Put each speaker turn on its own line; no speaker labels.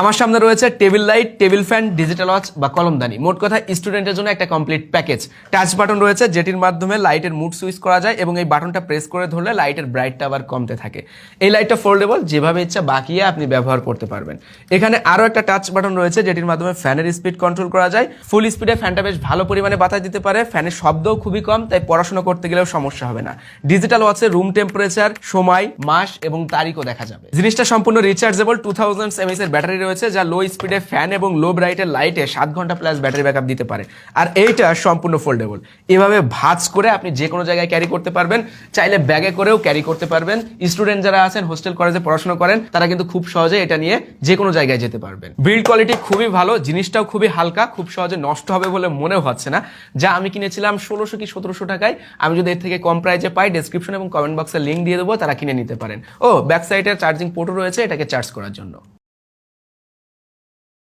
আমার সামনে রয়েছে table light, table fan digital watch বা কলমদানি। মোট কথা স্টুডেন্টের জন্য একটা কমপ্লিট প্যাকেজ টাচ বাটন রয়েছে, যেটির মাধ্যমে লাইটের মুড সুইচ করা যায় এবং এই বাটনটা প্রেস করে ধরলে লাইটের ব্রাইটটা আবার কমতে থাকে। এই লাইটটা ফোল্ডেবল যেভাবে ইচ্ছা বাকিয়ে আপনি ব্যবহার করতে পারবেন। এখানে আরও একটা টাচ বাটন রয়েছে, যেটির মাধ্যমে ফ্যানের স্পিড কন্ট্রোল করা যায়। ফুল স্পিডে ফ্যানটা বেশ ভালো পরিমাণে বাতাস দিতে পারে। ফ্যানের শব্দও খুবই কম, তাই পড়াশোনা করতে গেলেও সমস্যা হবে না। ডিজিটাল ওয়াচে রুম টেম্পারেচার সময়, মাস এবং তারিখও দেখা যাবে। জিনিসটা সম্পূর্ণ রিচার্জেবল টু থাউজেন্ড এমএস এর ব্যাটারি রয়েছে, যা লো স্পিডে ফ্যান এবং লো ব্রাইটের লাইটে সাত ঘণ্টা প্লাস ব্যাটারি ব্যাকআপ দিতে পারে। আর এইটা সম্পূর্ণ ফোল্ডেবল এভাবে ভাঁজ করে আপনি যে কোনো জায়গায় ক্যারি করতে পারবেন। চাইলে ব্যাগে করেও ক্যারি করতে পারবেন। স্টুডেন্ট যারা আছেন হোস্টেল কলেজে পড়াশোনা করেন, তারা কিন্তু খুব সহজে এটা নিয়ে যে কোনো জায়গায় যেতে পারবেন। বিল্ড কোয়ালিটি খুবই ভালো, জিনিসটাও খুবই হালকা, খুব সহজে নষ্ট হবে বলে মনে হচ্ছে না। যা আমি কিনেছিলাম ষোলোশো কি সতেরোশো টাকায়, আমি যদি এর থেকে কম প্রাইজে পাই ডেসক্রিপশন এবং কমেন্ট বক্সে লিঙ্ক দিয়ে দেবো, তারা কিনে নিতে পারেন। ও ব্যাক সাইডের চার্জিং পোর্টও রয়েছে, এটাকে চার্জ করার জন্য।